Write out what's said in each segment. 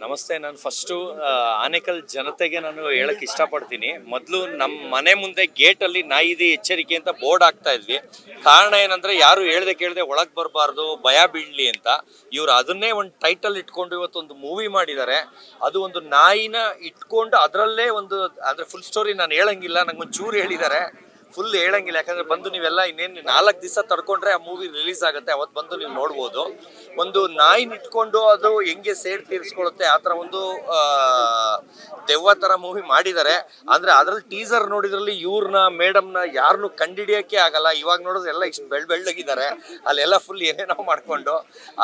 ನಮಸ್ತೆ, ನಾನು ಫಸ್ಟು ಆನೇಕಲ್ ಜನತೆಗೆ ನಾನು ಹೇಳಕ್ ಇಷ್ಟಪಡ್ತೀನಿ. ಮೊದಲು ನಮ್ಮ ಮನೆ ಮುಂದೆ ಗೇಟಲ್ಲಿ ನಾಯಿದೆ ಎಚ್ಚರಿಕೆ ಅಂತ ಬೋರ್ಡ್ ಹಾಕ್ತಾ ಇದ್ವಿ. ಕಾರಣ ಏನಂದ್ರೆ ಯಾರು ಹೇಳ್ದೆ ಕೇಳದೆ ಒಳಗೆ ಬರಬಾರ್ದು, ಭಯ ಬೀಳಲಿ ಅಂತ. ಇವ್ರು ಅದನ್ನೇ ಒಂದು ಟೈಟಲ್ ಇಟ್ಕೊಂಡು ಇವತ್ತೊಂದು ಮೂವಿ ಮಾಡಿದ್ದಾರೆ ಅದು ಒಂದು ನಾಯಿನ ಇಟ್ಕೊಂಡು ಅದರಲ್ಲೇ ಒಂದು, ಅಂದ್ರೆ ಫುಲ್ ಸ್ಟೋರಿ ನಾನು ಹೇಳಂಗಿಲ್ಲ ನಂಗೊಂದು ಚೂರು ಹೇಳಿದ್ದಾರೆ ಫುಲ್ ಹೇಳಂಗಿಲ್ಲ. ಯಾಕಂದ್ರೆ ಬಂದು ನೀವೆಲ್ಲ ಇನ್ನೇನು ನಾಲ್ಕು ದಿವಸ ತಡ್ಕೊಂಡ್ರೆ ಆ ಮೂವಿ ರಿಲೀಸ್ ಆಗುತ್ತೆ. ಅವತ್ತು ಬಂದು ನೀವು ನೋಡ್ಬೋದು. ಒಂದು ನಾಯಿನ ಇಟ್ಕೊಂಡು ಅದು ಹೆಂಗೆ ಸೇಡ್ ತೀರಿಸ್ಕೊಳ್ಳುತ್ತೆ ಆ ಥರ ಒಂದು ದೆವ್ವ ಥರ ಮೂವಿ ಮಾಡಿದ್ದಾರೆ ಅಂದ್ರೆ ಅದ್ರಲ್ಲಿ ಟೀಸರ್ ನೋಡಿದ್ರಲ್ಲಿ ಇವ್ರನ್ನ ಮೇಡಮ್ನ ಯಾರನ್ನು ಕಂಡಿಡಿಯೋಕ್ಕೆ ಆಗಲ್ಲ. ಇವಾಗ ನೋಡಿದ್ರೆ ಎಲ್ಲ ಇಷ್ಟು ಬೆಳ್ ಬೆಳ್ಳಗಿದ್ದಾರೆ ಅಲ್ಲೆಲ್ಲ ಫುಲ್ ಏನೇನೋ ಮಾಡ್ಕೊಂಡು.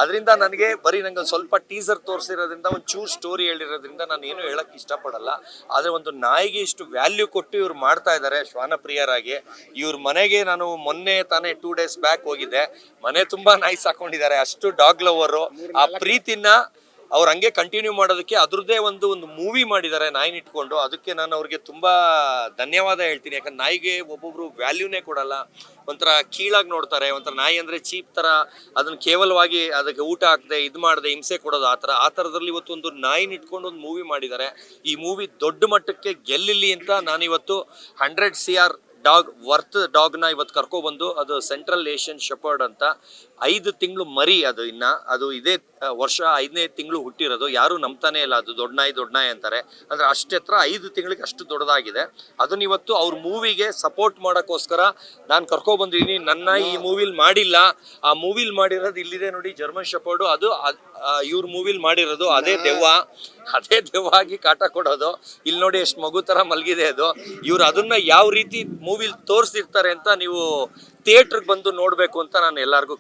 ಅದರಿಂದ ನನಗೆ ಬರೀ ನಂಗೆ ಒಂದು ಸ್ವಲ್ಪ ಟೀಸರ್ ತೋರಿಸಿರೋದ್ರಿಂದ, ಒಂದು ಚೂರು ಸ್ಟೋರಿ ಹೇಳಿರೋದ್ರಿಂದ ನಾನು ಏನು ಹೇಳಕ್ಕೆ ಇಷ್ಟಪಡಲ್ಲ. ಆದರೆ ಒಂದು ನಾಯಿಗೆ ಇಷ್ಟು ವ್ಯಾಲ್ಯೂ ಕೊಟ್ಟು ಇವ್ರು ಮಾಡ್ತಾ ಇದ್ದಾರೆ ಶ್ವಾನಪ್ರಿಯರಾಗಿ ಇವ್ರ ಮನೆಗೆ ನಾನು ಮೊನ್ನೆ ತಾನೇ ಟೂ ಡೇಸ್ ಬ್ಯಾಕ್ ಹೋಗಿದ್ದೆ. ಮನೆ ತುಂಬಾ ನೈಸ್ ಹಾಕೊಂಡಿದ್ದಾರೆ. ಅಷ್ಟು ಡಾಗ್ ಲವರು ಆ ಪ್ರೀತಿನ ಅವ್ರು ಹಂಗೆ ಕಂಟಿನ್ಯೂ ಮಾಡೋದಕ್ಕೆ ಅದ್ರದ್ದೇ ಒಂದು ಒಂದು ಮೂವಿ ಮಾಡಿದ್ದಾರೆ ನಾಯಿನ ಇಟ್ಕೊಂಡು. ಅದಕ್ಕೆ ನಾನು ಅವ್ರಿಗೆ ತುಂಬಾ ಧನ್ಯವಾದ ಹೇಳ್ತೀನಿ. ಯಾಕಂದ್ರೆ ನಾಯಿಗೆ ಒಬ್ಬೊಬ್ರು ವ್ಯಾಲ್ಯೂನೇ ಕೊಡಲ್ಲ. ಒಂಥರ ಕೀಳಾಗಿ ನೋಡ್ತಾರೆ. ಒಂಥರ ನಾಯಿ ಅಂದ್ರೆ ಚೀಪ್ ತರ ಅದನ್ನ ಕೇವಲವಾಗಿ ಅದಕ್ಕೆ ಊಟ ಹಾಕದೆ, ಇದು ಮಾಡದೆ, ಹಿಂಸೆ ಕೊಡೋದು ಆ ತರ ಆ ತರದಲ್ಲಿ ಇವತ್ತು ಒಂದು ನಾಯಿನ ಇಟ್ಕೊಂಡು ಒಂದು ಮೂವಿ ಮಾಡಿದ್ದಾರೆ. ಈ ಮೂವಿ ದೊಡ್ಡ ಮಟ್ಟಕ್ಕೆ ಗೆಲ್ಲಿಲಿ ಅಂತ ನಾನಿವತ್ತು hundred C R dog, worth ಡಾಗ್ನ ಇವತ್ತು ಕರ್ಕೊಬಂದು ಅದು ಸೆಂಟ್ರಲ್ ಏಷ್ಯನ್ ಶೆಪರ್ಡ್ ಅಂತ ಐದು ತಿಂಗಳು ಮರಿ ಅದು ಇನ್ನ. ಅದು ಇದೇ ವರ್ಷ ಐದನೇ ತಿಂಗಳು ಹುಟ್ಟಿರೋದು ಯಾರು ನಂಬ್ತಾನೆ ಇಲ್ಲ ಅದು ದೊಡ್ಡ ನಾಯಿ ದೊಡ್ಡ ನಾಯಿ ಅಂತಾರೆ. ಅಂದ್ರೆ ಅಷ್ಟೆತ್ರ ಐದು ತಿಂಗಳಿಗೆ ಅಷ್ಟು ದೊಡ್ಡದಾಗಿದೆ. ಅದನ್ನ ಇವತ್ತು ಅವ್ರ ಮೂವಿಗೆ ಸಪೋರ್ಟ್ ಮಾಡೋಕ್ಕೋಸ್ಕರ ನಾನು ಕರ್ಕೊಬಂದಿದ್ದೀನಿ ನನ್ನ ಈ ಮೂವಿಲ್ ಮಾಡಿಲ್ಲ. ಆ ಮೂವಿಲ್ ಮಾಡಿರೋದು ಇಲ್ಲಿದೆ ನೋಡಿ ಜರ್ಮನ್ ಶಪೋರ್ಡು ಅದು ಇವ್ರ ಮೂವಿಲ್ ಮಾಡಿರೋದು ಅದೇ ದೆವ್ವ. ಅದೇ ದೆವ್ವ ಆಗಿ ಕಾಟ ಕೊಡೋದು. ಇಲ್ಲಿ ನೋಡಿ ಎಷ್ಟು ಮಗು ತರ ಮಲಗಿದೆ ಅದು. ಇವ್ರು ಅದನ್ನ ಯಾವ ರೀತಿ ಮೂವಿಲ್ ತೋರಿಸಿರ್ತಾರೆ ಅಂತ ನೀವು ಥಿಯೇಟರ್ಗೆ ಬಂದು ನೋಡ್ಬೇಕು ಅಂತ ನಾನು ಎಲ್ಲರಿಗೂ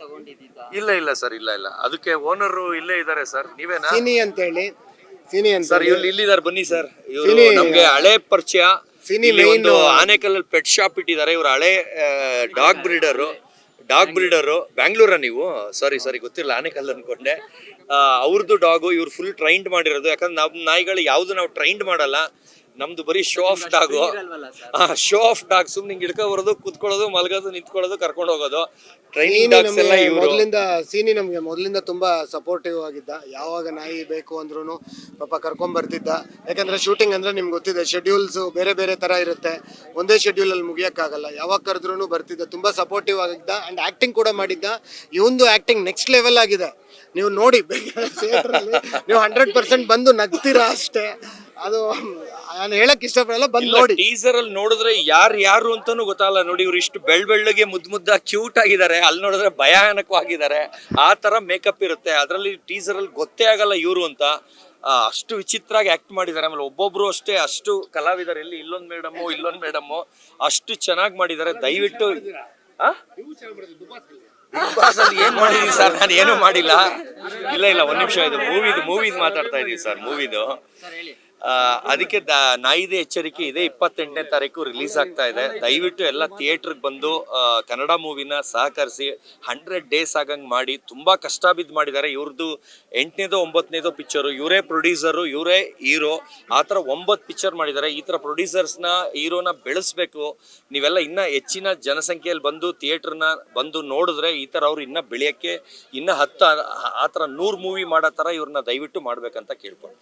ತಗೊಂಡಿದ್ದ ಇಲ್ಲ ಇಲ್ಲ ಸರ್ ಇಲ್ಲ ಇಲ್ಲ. ಅದಕ್ಕೆ ಓನರ್ ಇಲ್ಲೇ ಇದ್ದಾರೆ ಸರ್ ನೀವೇನಾ? ಸಿನಿ ಅಂತೇಳಿ ಸಿನಿ ಅಂತ ಸರ್ ಇವ್ರು ಇಲ್ಲಿದ್ದಾರೆ ಬನ್ನಿ ಸರ್. ಇವರು ನಮ್ಗೆ ಹಳೆ ಪರಿಚಯ. ಸಿನಿ ಒಂದು ಆನೆಕಲ್ಲಲ್ಲಿ ಪೆಟ್ ಶಾಪ್ ಇಟ್ಟಿದ್ದಾರೆ. ಇವ್ರು ಹಳೆ ಡಾಗ್ ಬ್ರೀಡರು ಡಾಗ್ ಬ್ರೀಡರು ಬ್ಯಾಂಗ್ಳೂರ ನೀವು? ಸಾರಿ ಸಾರಿ ಗೊತ್ತಿಲ್ಲ. ಆನೆಕಲ್ ಅನ್ಕೊಂಡೆ. ಅವ್ರದ್ದು ಡಾಗು ಇವ್ರು ಫುಲ್ ಟ್ರೈನ್ಡ್ ಮಾಡಿರೋದು. ಯಾಕಂದ್ರೆ ನಮ್ಮ ನಾಯಿಗಳು ಯಾವುದು ನಾವು ಟ್ರೈನ್ಡ್ ಮಾಡಲ್ಲ. ನಮ್ದು ಬರೀ show off dog show off dog ಸುಮ್ನೆ ಹಿಂಗ್ ಹಿಡ್ಕೊ ಬರೋದು ಕುತ್ಕೊಳ್ಳೋದು ಮಲಗೋದು ನಿಂತ್ಕೊಳ್ಳೋದು ಕರ್ಕೊಂಡು ಹೋಗೋದು. ಟ್ರೈನಿಂಗ್ ಡಾಗ್ಸ್ ಎಲ್ಲ ಇವರು. ಮೊದಲಿಂದ ಸೀನಿ ನಮ್ಗೆ ಮೊದಲಿಂದ ತುಂಬಾ ಸಪೋರ್ಟಿವ್ ಆಗಿದ್ದ. ಯಾವಾಗ ನಾಯಿ ಬೇಕು ಅಂದ್ರೂ ಪಾಪ ಕರ್ಕೊಂಡ್ ಬರ್ತಿದ್ದ. ಯಾಕಂದ್ರೆ ಶೂಟಿಂಗ್ ಅಂದ್ರೆ ನಿಮ್ಗೆ ಗೊತ್ತಿದೆ ಶೆಡ್ಯೂಲ್ಸ್ ಬೇರೆ ಬೇರೆ ತರ ಇರುತ್ತೆ. ಒಂದೇ ಶೆಡ್ಯೂಲ್ ಅಲ್ಲಿ ಮುಗಿಯಕ್ಕಾಗಲ್ಲ. ಯಾವಾಗ ಕರೆದ್ರೂ ಬರ್ತಿದ್ದ. ತುಂಬಾ ಸಪೋರ್ಟಿವ್ ಆಗಿದ್ದ. ಅಂಡ್ ಆಕ್ಟಿಂಗ್ ಕೂಡ ಮಾಡಿದ್ದ. ಇವೊಂದು ಆಕ್ಟಿಂಗ್ ನೆಕ್ಸ್ಟ್ ಲೆವೆಲ್ ಆಗಿದೆ. ನೀವು ನೋಡಿ ನೀವು ಹಂಡ್ರೆಡ್ ಪರ್ಸೆಂಟ್ ಬಂದು ನಗ್ತೀರಾ ಅಷ್ಟೇ. ಅದು ನಾನು ಹೇಳಕ್ ಇಷ್ಟಪಡಲ್ಲ ಬಂದು ನೋಡಿ. ಟೀಸರ್ ಅಲ್ಲಿ ನೋಡಿದ್ರೆ ಯಾರು ಯಾರು ಅಂತಾನು ಗೊತ್ತಾಗಲ್ಲ ನೋಡಿ ಇವ್ರು ಇಷ್ಟು ಬೆಳ್ ಬೆಳ್ಳಗೆ ಮುದ್ದು ಮುದ್ದ ಕ್ಯೂಟ್ ಆಗಿದ್ದಾರೆ. ಅಲ್ಲಿ ನೋಡಿದ್ರೆ ಭಯಾನಕವಾಗಿದ್ದಾರೆ ಆ ತರ ಮೇಕಪ್ ಇರುತ್ತೆ. ಅದರಲ್ಲಿ ಟೀಸರ್ ಅಲ್ಲಿ ಗೊತ್ತೇ ಆಗಲ್ಲ ಇವರು ಅಂತ. ಆ, ಅಷ್ಟು ವಿಚಿತ್ರವಾಗಿ ಆಕ್ಟ್ ಮಾಡಿದ್ದಾರೆ. ಆಮೇಲೆ ಒಬ್ಬೊಬ್ರು ಅಷ್ಟೇ ಅಷ್ಟು ಕಲಾವಿದರು ಇಲ್ಲಿ ಇಲ್ಲೊಂದು ಮೇಡಮು ಇಲ್ಲೊಂದು ಮೇಡಮು ಅಷ್ಟು ಚೆನ್ನಾಗಿ ಮಾಡಿದ್ದಾರೆ. ದಯವಿಟ್ಟು ಆ? ಅಲ್ಲಿ ಏನ್ ಮಾಡಿದೀವಿ ಸರ್? ನಾನು ಏನು ಮಾಡಿಲ್ಲ. ಇಲ್ಲ ಇಲ್ಲ ಒಂದ್ ನಿಮಿಷ ಇದು ಮೂವಿದು ಮೂವಿದ್ ಮಾತಾಡ್ತಾ ಇದೀವಿ ಸರ್ ಮೂವಿದು ಅದಕ್ಕೆ ನಾಯಿದೆ ಎಚ್ಚರಿಕೆ ಇದೆ. ಇಪ್ಪತ್ತೆಂಟನೇ ತಾರೀಕು ರಿಲೀಸ್ ಆಗ್ತಾ ಇದೆ. ದಯವಿಟ್ಟು ಎಲ್ಲ ಥಿಯೇಟ್ರಿಗೆ ಬಂದು ಕನ್ನಡ ಮೂವಿನ ಸಹಕರಿಸಿ, ಹಂಡ್ರೆಡ್ ಡೇಸ್ ಆಗಂಗೆ ಮಾಡಿ, ತುಂಬಾ ಕಷ್ಟ ಬಿದ್ದು ಮಾಡಿದ್ದಾರೆ ಇವ್ರದ್ದು ಎಂಟನೇದೋ ಒಂಬತ್ತನೇದೋ ಪಿಕ್ಚರು ಇವರೇ ಪ್ರೊಡ್ಯೂಸರು, ಇವರೇ ಹೀರೋ, ಆ ಥರ ಒಂಬತ್ತು ಪಿಕ್ಚರ್ ಮಾಡಿದ್ದಾರೆ ಈ ಥರ ಪ್ರೊಡ್ಯೂಸರ್ಸ್ನ, ಹೀರೋನ ಬೆಳೆಸ್ಬೇಕು. ನೀವೆಲ್ಲ ಇನ್ನೂ ಹೆಚ್ಚಿನ ಜನಸಂಖ್ಯೆಯಲ್ಲಿ ಬಂದು ಥಿಯೇಟ್ರನ್ನ ಬಂದು ನೋಡಿದ್ರೆ ಈ ಥರ ಅವ್ರು ಇನ್ನ ಬೆಳೆಯೋಕ್ಕೆ, ಇನ್ನ ಹತ್ತು, ಆ ಥರ ನೂರು ಮೂವಿ ಮಾಡೋ ಥರ ಇವ್ರನ್ನ ದಯವಿಟ್ಟು ಮಾಡಬೇಕಂತ ಕೇಳ್ಕೊಳ್ತೀನಿ.